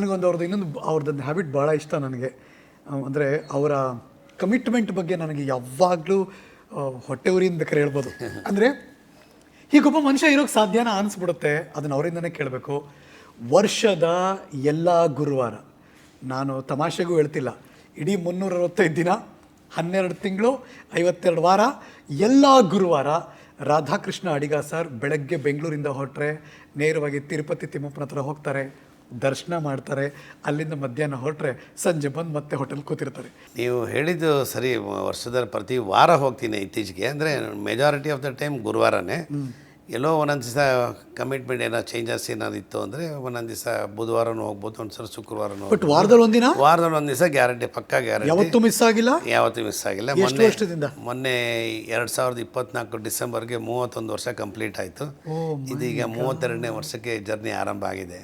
ನನಗೊಂದು ಅವ್ರದ್ದು ಇನ್ನೊಂದು ಅವ್ರದ್ದೊಂದು ಹ್ಯಾಬಿಟ್ ಭಾಳ ಇಷ್ಟ ನನಗೆ. ಅಂದರೆ ಅವರ ಕಮಿಟ್ಮೆಂಟ್ ಬಗ್ಗೆ ನನಗೆ ಯಾವಾಗಲೂ ಹೊಟ್ಟೆ ಉರಿಯಿಂದ ಬೇಕಾರೆ ಹೇಳ್ಬೋದು ಅಂದರೆ ಹೀಗೊಬ್ಬ ಮನುಷ್ಯ ಇರೋಕ್ಕೆ ಸಾಧ್ಯನ ಅನಿಸ್ಬಿಡುತ್ತೆ. ಅದನ್ನು ಅವರಿಂದನೇ ಕೇಳಬೇಕು. ವರ್ಷದ ಎಲ್ಲ ಗುರುವಾರ, ನಾನು ತಮಾಷೆಗೂ ಹೇಳ್ತಿಲ್ಲ, ಇಡೀ ಮುನ್ನೂರ ಅರವತ್ತೈದು ದಿನ, ಹನ್ನೆರಡು ತಿಂಗಳು, ಐವತ್ತೆರಡು ವಾರ, ಎಲ್ಲ ಗುರುವಾರ ರಾಧಾಕೃಷ್ಣ ಅಡಿಗ ಸರ್ ಬೆಳಗ್ಗೆ ಬೆಂಗಳೂರಿಂದ ಹೊರಟ್ರೆ ನೇರವಾಗಿ ತಿರುಪತಿ ತಿಮ್ಮಪ್ಪನ ಹತ್ರ ಹೋಗ್ತಾರೆ. ದರ್ಶನ ಮಾಡ್ತಾರೆ. ಅಲ್ಲಿಂದ ಮಧ್ಯಾಹ್ನ ಹೊರಟ್ರೆ ಸಂಜೆ ಬಂದು ಮತ್ತೆ ಹೋಟೆಲ್ ಕೂತಿರ್ತಾರೆ. ನೀವು ಹೇಳಿದ್ದು ಸರಿ ವರ್ಷದ ಪ್ರತಿ ವಾರ ಹೋಗ್ತೀನಿ ಇತ್ತೀಚೆಗೆ. ಅಂದರೆ ಮೆಜಾರಿಟಿ ಆಫ್ ದ ಟೈಮ್ ಗುರುವಾರನೇ. ಎಲ್ಲೋ ಒಂದೊಂದು ದಿವಸ ಕಮಿಟ್ಮೆಂಟ್ ಏನೋ ಚೇಂಜಸ್ ಏನಾದ್ರು ಇತ್ತು ಅಂದರೆ ಒಂದೊಂದು ದಿವಸ ಬುಧವಾರನೂ ಹೋಗ್ಬೋದು ಒಂದ್ಸಲ ಶುಕ್ರವಾರನೂ ಬಟ್ ವಾರದಲ್ಲಿ ಒಂದಿನ? ವಾರದಲ್ಲಿ ಒಂದು ದಿವಸ ಗ್ಯಾರಂಟಿ ಪಕ್ಕ ಗ್ಯಾರಂಟಿ ಯಾವತ್ತೂ ಮಿಸ್ ಆಗಿಲ್ಲ? ಯಾವತ್ತೂ ಮಿಸ್ ಆಗಿಲ್ಲ. ಮೊನ್ನೆ ವರ್ಷದಿಂದ? ಮೊನ್ನೆ ಎರಡು ಸಾವಿರದ ಇಪ್ಪತ್ನಾಲ್ಕು ಡಿಸೆಂಬರ್ಗೆ ಮೂವತ್ತೊಂದು ವರ್ಷ ಕಂಪ್ಲೀಟ್ ಆಯಿತು. ಇದೀಗ ಮೂವತ್ತೆರಡನೇ ವರ್ಷಕ್ಕೆ ಜರ್ನಿ ಆರಂಭ ಆಗಿದೆ.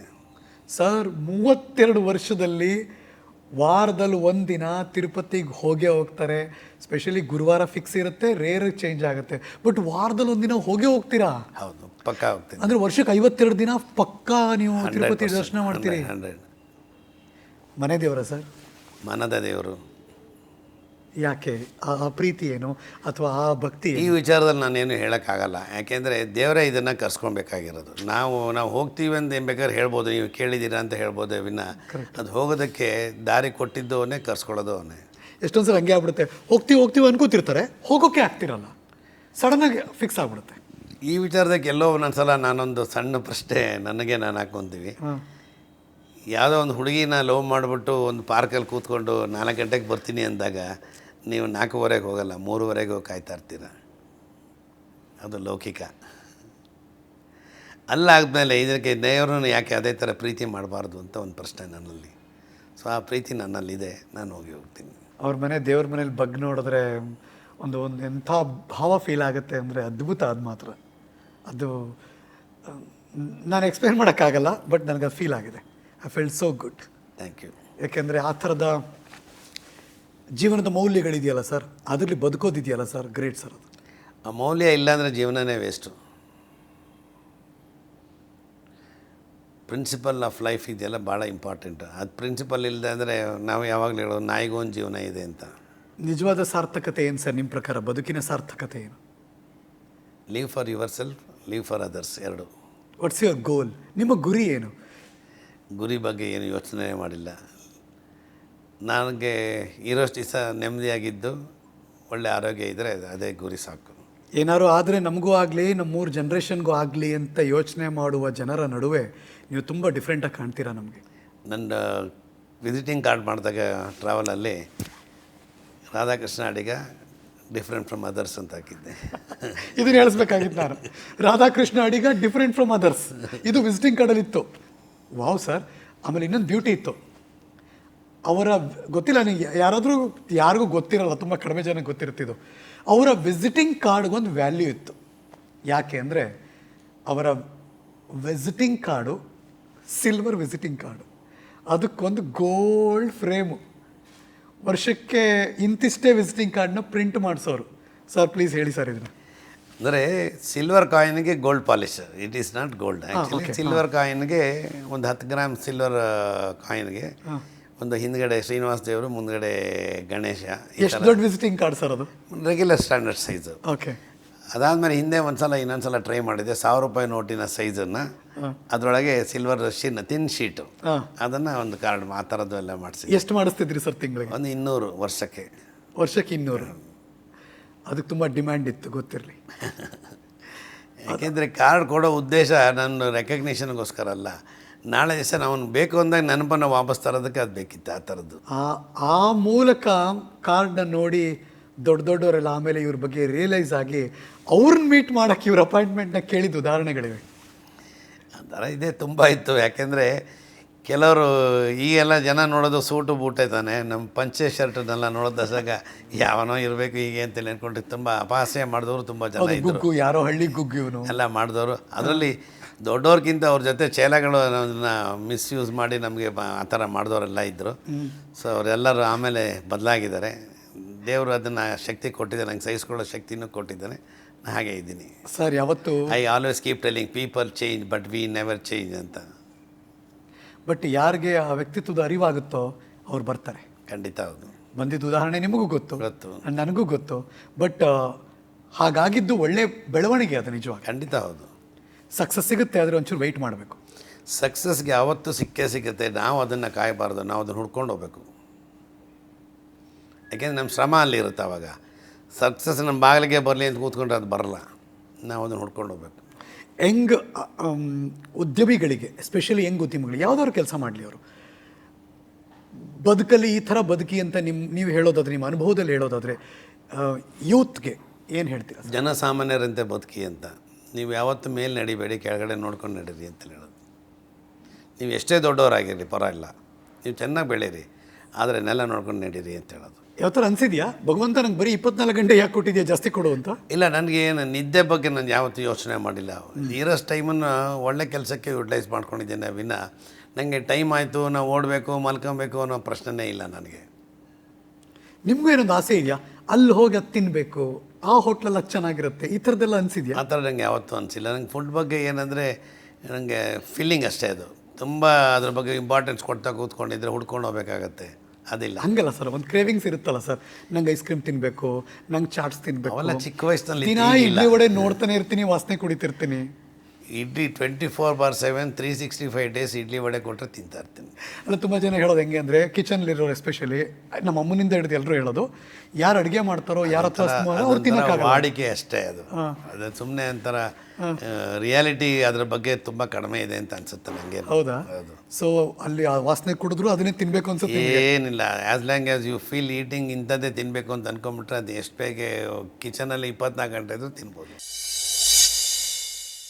ಸರ್ ಮೂವತ್ತೆರಡು ವರ್ಷದಲ್ಲಿ ವಾರದಲ್ಲಿ ಒಂದಿನ ತಿರುಪತಿಗೆ ಹೋಗೇ ಹೋಗ್ತಾರೆ. ಸ್ಪೆಷಲಿ ಗುರುವಾರ ಫಿಕ್ಸ್ ಇರುತ್ತೆ ರೇರ್ ಚೇಂಜ್ ಆಗುತ್ತೆ. ಬಟ್ ವಾರದಲ್ಲಿ ಒಂದಿನ ಹೋಗೇ ಹೋಗ್ತೀರಾ? ಹೌದು ಪಕ್ಕಾ ಹೋಗ್ತೀನಿ. ಅಂದರೆ ವರ್ಷಕ್ಕೆ ಐವತ್ತೆರಡು ದಿನ ಪಕ್ಕಾ ನೀವು ತಿರುಪತಿ ದರ್ಶನ ಮಾಡ್ತೀರಿ? ಮನೆ ದೇವರ ಸರ್? ಮನದ ದೇವರು. ಯಾಕೆ? ಆ ಆ ಪ್ರೀತಿ ಏನು ಅಥವಾ ಆ ಭಕ್ತಿ ಈ ವಿಚಾರದಲ್ಲಿ ನಾನೇನು ಹೇಳೋಕ್ಕಾಗಲ್ಲ. ಯಾಕೆಂದರೆ ದೇವರೇ ಇದನ್ನು ಕರ್ಸ್ಕೊಬೇಕಾಗಿರೋದು ನಾವು ನಾವು ಹೋಗ್ತೀವಿ ಅಂತ ಏನು ಬೇಕಾದ್ರೆ ಹೇಳ್ಬೋದು. ನೀವು ಕೇಳಿದ್ದೀರಾ ಅಂತ ಹೇಳ್ಬೋದು ವಿನ. ಅದು ಹೋಗೋದಕ್ಕೆ ದಾರಿ ಕೊಟ್ಟಿದ್ದವನ್ನೇ ಕರ್ಸ್ಕೊಳ್ಳೋದು ಅವನೇ. ಎಷ್ಟೊಂದು ಸಲ ಹಂಗೆ ಆಗ್ಬಿಡುತ್ತೆ. ಹೋಗ್ತೀವಿ ಹೋಗ್ತೀವಿ ಅನ್ಕೋತಿರ್ತಾರೆ. ಹೋಗೋಕ್ಕೆ ಆಗ್ತಿರಲ್ಲ. ಸಡನ್ನಾಗಿ ಫಿಕ್ಸ್ ಆಗ್ಬಿಡುತ್ತೆ. ಈ ವಿಚಾರದಾಗ ಎಲ್ಲೋ ಒಂದೊಂದು ಸಲ ನಾನೊಂದು ಸಣ್ಣ ಪ್ರಶ್ನೆ ನನಗೆ ನಾನು ಹಾಕ್ಕೊತೀವಿ. ಯಾವುದೋ ಒಂದು ಹುಡುಗಿನ ಲವ್ ಮಾಡಿಬಿಟ್ಟು ಒಂದು ಪಾರ್ಕಲ್ಲಿ ಕೂತ್ಕೊಂಡು ನಾಲ್ಕು ಗಂಟೆಗೆ ಬರ್ತೀನಿ ಅಂದಾಗ ನೀವು ನಾಲ್ಕೂವರೆಗೆ ಹೋಗಲ್ಲ ಮೂರುವರೆಗೆ ಹೋಗಿ ಕಾಯ್ತಾ ಇರ್ತೀರ. ಅದು ಲೌಕಿಕ. ಅಲ್ಲಾದ್ಮೇಲೆ ಇದಕ್ಕೆ ದೇವರನ್ನು ಯಾಕೆ ಅದೇ ಥರ ಪ್ರೀತಿ ಮಾಡಬಾರ್ದು ಅಂತ ಒಂದು ಪ್ರಶ್ನೆ ನನ್ನಲ್ಲಿ. ಸೊ ಆ ಪ್ರೀತಿ ನನ್ನಲ್ಲಿದೆ ನಾನು ಹೋಗಿ ಹೋಗ್ತೀನಿ. ಅವ್ರ ಮನೆ ದೇವ್ರ ಮನೇಲಿ ಬಗ್ ನೋಡಿದ್ರೆ ಒಂದು ಒಂದು ಎಂಥ ಭಾವ ಫೀಲ್ ಆಗುತ್ತೆ ಅಂದರೆ ಅದ್ಭುತ ಅದು ಮಾತ್ರ. ಅದು ನಾನು ಎಕ್ಸ್ಪ್ಲೇನ್ ಮಾಡೋಕ್ಕಾಗಲ್ಲ ಬಟ್ ನನಗೆ ಅದು ಫೀಲ್ ಆಗಿದೆ. I feel so good thank you ಯಾಕೆಂದರೆ ಆ ಥರದ ಜೀವನದ ಮೌಲ್ಯಗಳಿದೆಯಲ್ಲ ಸರ್? ಅದರಲ್ಲಿ ಬದುಕೋದಿದೆಯಲ್ಲ ಸರ್? ಗ್ರೇಟ್ ಸರ್ ಅದು. ಆ ಮೌಲ್ಯ ಇಲ್ಲಾಂದರೆ ಜೀವನನೇ ವೇಸ್ಟು ಪ್ರಿನ್ಸಿಪಲ್ ಆಫ್ ಲೈಫ್ ಇದೆಯಲ್ಲ ಭಾಳ ಇಂಪಾರ್ಟೆಂಟ್ ಅದು ಪ್ರಿನ್ಸಿಪಲ್ ಇಲ್ಲದೆ ಅಂದರೆ ನಾವು ಯಾವಾಗಲೂ ಹೇಳೋದು ನಾಯಿಗೂ ಒಂದು ಜೀವನ ಇದೆ ಅಂತ. ನಿಜವಾದ ಸಾರ್ಥಕತೆ ಏನು ಸರ್ ನಿಮ್ಮ ಪ್ರಕಾರ? ಬದುಕಿನ ಸಾರ್ಥಕತೆ ಏನು? Live for yourself live for others ಎರಡು. ವಾಟ್ಸ್ ಯುವರ್ ಗೋಲ್ ನಿಮ್ಮ ಗುರಿ ಏನು? ಗುರಿ ಬಗ್ಗೆ ಏನು ಯೋಚನೆ ಮಾಡಿಲ್ಲ. ನನಗೆ ಇರೋಷ್ಟು ದಿವಸ ನೆಮ್ಮದಿಯಾಗಿದ್ದು ಒಳ್ಳೆ ಆರೋಗ್ಯ ಇದ್ದರೆ ಅದೇ ಗುರಿ ಸಾಕು. ಏನಾದ್ರು ಆದರೆ ನಮಗೂ ಆಗಲಿ ನಮ್ಮ ಮೂರು ಜನ್ರೇಷನ್ಗೂ ಆಗಲಿ ಅಂತ ಯೋಚನೆ ಮಾಡುವ ಜನರ ನಡುವೆ ನೀವು ತುಂಬ ಡಿಫ್ರೆಂಟಾಗಿ ಕಾಣ್ತೀರಾ ನಮಗೆ? ನನ್ನ ವಿಸಿಟಿಂಗ್ ಕಾರ್ಡ್ ಮಾಡಿದಾಗ ಟ್ರಾವೆಲಲ್ಲಿ Radhakrishna Adiga different from others ಅಂತ ಹಾಕಿದ್ದೆ. ಇದನ್ನು ಹೇಳಿಸ್ಬೇಕಾಗಿತ್ತು ನಾನು. Radhakrishna Adiga different from others ಇದು ವಿಸಿಟಿಂಗ್ ಕಾರ್ಡಲ್ಲಿ ಇತ್ತು. ವಾವ್ ಸರ್ ಆಮೇಲೆ ಇನ್ನೊಂದು ಬ್ಯೂಟಿ ಇತ್ತು. ಅವರ ಗೊತ್ತಿಲ್ಲ ನನಗೆ ಯಾರಾದರೂ ಯಾರಿಗೂ ಗೊತ್ತಿರಲ್ಲ ತುಂಬ ಕಡಿಮೆ ಜನಕ್ಕೆ ಗೊತ್ತಿರ್ತಿದ್ದು. ಅವರ ವಿಸಿಟಿಂಗ್ ಕಾರ್ಡ್ಗೊಂದು ವ್ಯಾಲ್ಯೂ ಇತ್ತು. ಯಾಕೆ ಅಂದರೆ ಅವರ visiting card silver visiting card ಅದಕ್ಕೊಂದು ಗೋಲ್ಡ್ ಫ್ರೇಮು ವರ್ಷಕ್ಕೆ ಇಂತಿಷ್ಟೇ ವಿಸಿಟಿಂಗ್ ಕಾರ್ಡ್ನ ಪ್ರಿಂಟ್ ಮಾಡಿಸೋರು. ಸರ್ ಪ್ಲೀಸ್ ಹೇಳಿ ಸರ್ ಇದನ್ನು. ಅಂದರೆ silver ಕಾಯಿನ್ಗೆ gold polish it is not gold actually silver ಕಾಯಿನ್ಗೆ ಒಂದು ಹತ್ತು ಗ್ರಾಮ್ ಸಿಲ್ವರ್ ಕಾಯಿನ್ಗೆ ಒಂದು ಹಿಂದ್ಗಡೆ ಶ್ರೀನಿವಾಸ ದೇವರು ಮುಂದ್ಗಡೆ ಗಣೇಶ ಎಷ್ಟು ದೊಡ್ಡ ವಿಸಿಟಿಂಗ್ ಕಾರ್ಡ್ ಸರ್ ಅದು? ರೆಗ್ಯುಲರ್ ಸ್ಟ್ಯಾಂಡರ್ಡ್ ಸೈಜು ಓಕೆ ಅದಾದಮೇಲೆ ಹಿಂದೆ ಒಂದು ಸಲ ಇನ್ನೊಂದು ಸಲ ಟ್ರೈ ಮಾಡಿದೆ ಸಾವಿರ ರೂಪಾಯಿ ನೋಟಿನ ಸೈಜನ್ನು ಅದರೊಳಗೆ ಸಿಲ್ವರ್ ರಶಿನ ತಿನ್ ಶೀಟು ಅದನ್ನು ಒಂದು ಕಾರ್ಡ್ ಆ ಥರದ್ದು ಎಲ್ಲ ಮಾಡಿಸಿ ಎಷ್ಟು ಮಾಡಿಸ್ತಿದ್ರಿ ಸರ್ ತಿಂಗಳಿಗೆ? ಒಂದು ಇನ್ನೂರು ವರ್ಷಕ್ಕೆ. ವರ್ಷಕ್ಕೆ ಇನ್ನೂರು. ಅದಕ್ಕೆ ತುಂಬ ಡಿಮ್ಯಾಂಡ್ ಇತ್ತು ಗೊತ್ತಿರಲಿ. ಯಾಕೆಂದರೆ ಕಾರ್ಡ್ ಕೊಡೋ ಉದ್ದೇಶ ನನ್ನ ರೆಕಗ್ನಿಷನ್ಗೋಸ್ಕರ ಅಲ್ಲ. ನಾಳೆ ದಿವಸ ನಾವು ಬೇಕು ಅಂದಾಗ ನೆನಪನ್ನು ವಾಪಸ್ ತರೋದಕ್ಕೆ ಅದು ಬೇಕಿತ್ತು ಆ ಥರದ್ದು. ಆ ಆ ಮೂಲಕ ಕಾರ್ಡ್ನ ನೋಡಿ ದೊಡ್ಡ ದೊಡ್ಡವರೆಲ್ಲ ಆಮೇಲೆ ಇವ್ರ ಬಗ್ಗೆ ರಿಯಲೈಸ್ ಆಗಿ ಅವ್ರನ್ನ ಮೀಟ್ ಮಾಡೋಕ್ಕೆ ಇವ್ರ ಅಪಾಯಿಂಟ್ಮೆಂಟ್ನ ಕೇಳಿದ್ದು ಉದಾಹರಣೆಗಳಿವೆ. ಆ ಥರ ಇದೆ ತುಂಬ ಇತ್ತು. ಯಾಕೆಂದರೆ ಕೆಲವರು ಈಗೆಲ್ಲ ಜನ ನೋಡೋದು ಸೂಟು ಬೂಟೆ ತಾನೆ. ನಮ್ಮ ಪಂಚೆ ಶರ್ಟನ್ನೆಲ್ಲ ದಸಾಗ ಯಾವನೋ ಇರಬೇಕು ಹೀಗೆ ಅಂತೇಳಿ ಅಂದ್ಕೊಂಡು ತುಂಬ ಅಪಹಾಸ್ಯ ಮಾಡಿದವರು ತುಂಬ ಜನ ಇದ್ದರು. ಯಾರೋ ಹಳ್ಳಿ ಗುಗ್ಗು ಇವನು. ಎಲ್ಲ ಮಾಡಿದವರು. ಅದರಲ್ಲಿ ದೊಡ್ಡವ್ರಿಗಿಂತ ಅವ್ರ ಜೊತೆ ಚೇಲಗಳು ಅದನ್ನು ಮಿಸ್ಯೂಸ್ ಮಾಡಿ ನಮಗೆ ಆ ಥರ ಮಾಡಿದವರೆಲ್ಲ ಇದ್ದರು ಸೊ ಅವರೆಲ್ಲರೂ ಆಮೇಲೆ ಬದಲಾಗಿದ್ದಾರೆ. ದೇವರು ಅದನ್ನು ಶಕ್ತಿ ಕೊಟ್ಟಿದ್ದಾರೆ. ನಂಗೆ ಸಹಿಸ್ಕೊಳ್ಳೋ ಶಕ್ತಿನೂ ಕೊಟ್ಟಿದ್ದಾನೆ. ನಾನು ಹಾಗೆ ಇದ್ದೀನಿ. ಸರ್ ಯಾವತ್ತು? I always keep telling people change but we never change ಅಂತ. ಬಟ್ ಯಾರಿಗೆ ಆ ವ್ಯಕ್ತಿತ್ವದ ಅರಿವಾಗುತ್ತೋ ಅವ್ರು ಬರ್ತಾರೆ. ಖಂಡಿತ ಹೌದು. ಬಂದಿದ್ದ ಉದಾಹರಣೆ ನಿಮಗೂ ಗೊತ್ತು. ಗೊತ್ತು. ನನಗೂ ಗೊತ್ತು. ಬಟ್ ಹಾಗಾಗಿದ್ದು ಒಳ್ಳೆ ಬೆಳವಣಿಗೆ ಅದು ನಿಜವಾಗ. ಖಂಡಿತ ಹೌದು. ಸಕ್ಸಸ್ ಸಿಗುತ್ತೆ ಆದರೆ ಒಂಚೂರು ವೆಯ್ಟ್ ಮಾಡಬೇಕು. ಸಕ್ಸಸ್ಗೆ ಯಾವತ್ತೂ ಸಿಕ್ಕೇ ಸಿಗುತ್ತೆ ನಾವು ಅದನ್ನು ಕಾಯಬಾರ್ದು ನಾವು ಅದನ್ನು ಹುಡ್ಕೊಂಡು ಹೋಗ್ಬೇಕು. ಯಾಕೆಂದರೆ ನಮ್ಮ ಶ್ರಮ ಅಲ್ಲಿ ಇರುತ್ತೆ ಅವಾಗ. ಸಕ್ಸಸ್ ನಮ್ಮ ಬಾಗಿಲಿಗೆ ಬರಲಿ ಅಂತ ಕೂತ್ಕೊಂಡ್ರೆ ಅದು ಬರಲ್ಲ. ನಾವು ಅದನ್ನು ಹುಡ್ಕೊಂಡು ಹೋಗ್ಬೇಕು. ಹೆಂಗ್ ಅಮ್, ಉದ್ಯಮಿಗಳಿಗೆ ಎಸ್ಪೆಷಲಿ ಹೆಂಗ್ ಉದ್ಯಮಿಗಳು ಯಾವ್ದಾದ್ರು ಕೆಲಸ ಮಾಡಲಿ ಅವರು. ಬದುಕಲ್ಲಿ ಈ ಥರ ಬದುಕಿ ಅಂತ ನಿಮ್ಮ ನೀವು ಹೇಳೋದಾದ್ರೆ ನಿಮ್ಮ ಅನುಭವದಲ್ಲಿ ಹೇಳೋದಾದರೆ ಯೂತ್ಗೆ ಏನು ಹೇಳ್ತೀರಾ ಜನಸಾಮಾನ್ಯರಂತೆ ಬದುಕಿ ಅಂತ. ನೀವು ಯಾವತ್ತೂ ಮೇಲೆ ನಡಿಬೇಡಿ ಕೆಳಗಡೆ ನೋಡ್ಕೊಂಡು ನಡೀರಿ ಅಂತ ಹೇಳೋದು. ನೀವು ಎಷ್ಟೇ ದೊಡ್ಡವರಾಗಿರಲಿ ಪರವಾಗಿಲ್ಲ. ನೀವು ಚೆನ್ನಾಗಿ ಬೆಳೀರಿ ಆದರೆ ನೆಲ ನೋಡ್ಕೊಂಡು ನಡೀರಿ ಅಂತ ಹೇಳೋದು. ಯಾವ ಥರ ಅನಿಸಿದೆಯಾ? ಭಗವಂತ ನಂಗೆ ಬರೀ ಇಪ್ಪತ್ನಾಲ್ಕು ಗಂಟೆ ಯಾಕೆ ಕೊಟ್ಟಿದ್ಯಾ ಜಾಸ್ತಿ ಕೊಡು ಅಂತ? ಇಲ್ಲ ನನಗೆ ಏನು ನಿದ್ದೆ ಬಗ್ಗೆ ನಾನು ಯಾವತ್ತೂ ಯೋಚನೆ ಮಾಡಿಲ್ಲ. ಇರೋಷ್ಟು ಟೈಮನ್ನು ಒಳ್ಳೆ ಕೆಲಸಕ್ಕೆ ಯುಟಿಲೈಸ್ ಮಾಡ್ಕೊಂಡಿದ್ದೇನೆ ವಿನ. ನನಗೆ ಟೈಮ್ ಆಯಿತು ನಾವು ಓಡಬೇಕು ಮಲ್ಕೊಬೇಕು ಅನ್ನೋ ಪ್ರಶ್ನೆನೇ ಇಲ್ಲ ನನಗೆ. ನಿಮಗೂ ಏನೊಂದು ಆಸೆ ಇದೆಯಾ? ಅಲ್ಲಿ ಹೋಗಿ ಅದು ತಿನ್ನಬೇಕು ಆ ಹೋಟ್ಲಲ್ಲಿ ಅದು ಚೆನ್ನಾಗಿರುತ್ತೆ. ಈ ಥರದ್ದೆಲ್ಲ ಅನಿಸಿದ್ಯಾ? ಆ ಥರ ನನಗೆ ಯಾವತ್ತೂ ಅನಿಸಿಲ್ಲ. ನಂಗೆ ಫುಡ್ ಬಗ್ಗೆ ಏನಂದರೆ ನನಗೆ ಫೀಲಿಂಗ್ ಅಷ್ಟೇ ಅದು. ತುಂಬ ಅದ್ರ ಬಗ್ಗೆ ಇಂಪಾರ್ಟೆನ್ಸ್ ಕೊಡ್ತಾ ಕೂತ್ಕೊಂಡಿದ್ರೆ ಹುಡ್ಕೊಂಡು ಹೋಗ್ಬೇಕಾಗತ್ತೆ. ಅದಿಲ್ಲ. ಹಂಗಲ್ಲ ಸರ್ ಒಂದು ಕ್ರೇವಿಂಗ್ಸ್ ಇರುತ್ತಲ್ಲ ಸರ್. ನಂಗೆ ಐಸ್ ಕ್ರೀಮ್ ತಿನ್ನಬೇಕು ನಂಗೆ ಚಾಟ್ಸ್ ತಿನ್ಬೇಕು. ಅವೆಲ್ಲ ಚಿಕ್ಕ ವಯಸ್ಸಿನಲ್ಲಿ ದಿನ ಇಲ್ಲಿ ಇಡ್ಲಿ ವಡೆ ನೋಡ್ತಾನೆ ಇರ್ತೀನಿ ವಾಸನೆ ಕುಡಿತಿರ್ತೀನಿ. Idli twenty four by seven three sixty five days idli vada ಕೊಟ್ಟರೆ ತಿಂತಾ ಇರ್ತೀನಿ. ಅಲ್ಲ ತುಂಬ ಜನ ಹೇಳೋದು ಹೆಂಗೆ ಅಂದರೆ ಕಿಚನ್ಲಿರೋರು ಎಸ್ಪೆಷಲಿ ನಮ್ಮ ಅಮ್ಮನಿಂದ ಹಿಡಿದು ಎಲ್ಲರೂ ಹೇಳೋದು ಯಾರು ಅಡುಗೆ ಮಾಡ್ತಾರೋ ಯಾರ ಹತ್ರ ವಾಡಿಕೆ ಅಷ್ಟೇ ಅದು. ಅದು ಸುಮ್ಮನೆ ಒಂಥರ ರಿಯಾಲಿಟಿ ಅದ್ರ ಬಗ್ಗೆ ತುಂಬ ಕಡಿಮೆ ಇದೆ ಅಂತ ಅನ್ಸುತ್ತೆ ನನಗೆ ಹೌದಾ? ಸೊ ಅಲ್ಲಿ ಆ ವಾಸನೆ ಕುಡಿದ್ರು ಅದನ್ನೇ ತಿನ್ಬೇಕು ಅನ್ಸುತ್ತೆ ಏನಿಲ್ಲ. As long as you feel eating ಇಂಥದ್ದೇ ತಿನ್ನಬೇಕು ಅಂತ ಅನ್ಕೊಂಬಿಟ್ರೆ ಅದು ಎಷ್ಟು ಬೇಗ ಕಿಚನಲ್ಲಿ ಇಪ್ಪತ್ನಾಲ್ಕು ಗಂಟೆ ಇದ್ರೂ ತಿನ್ಬೋದು.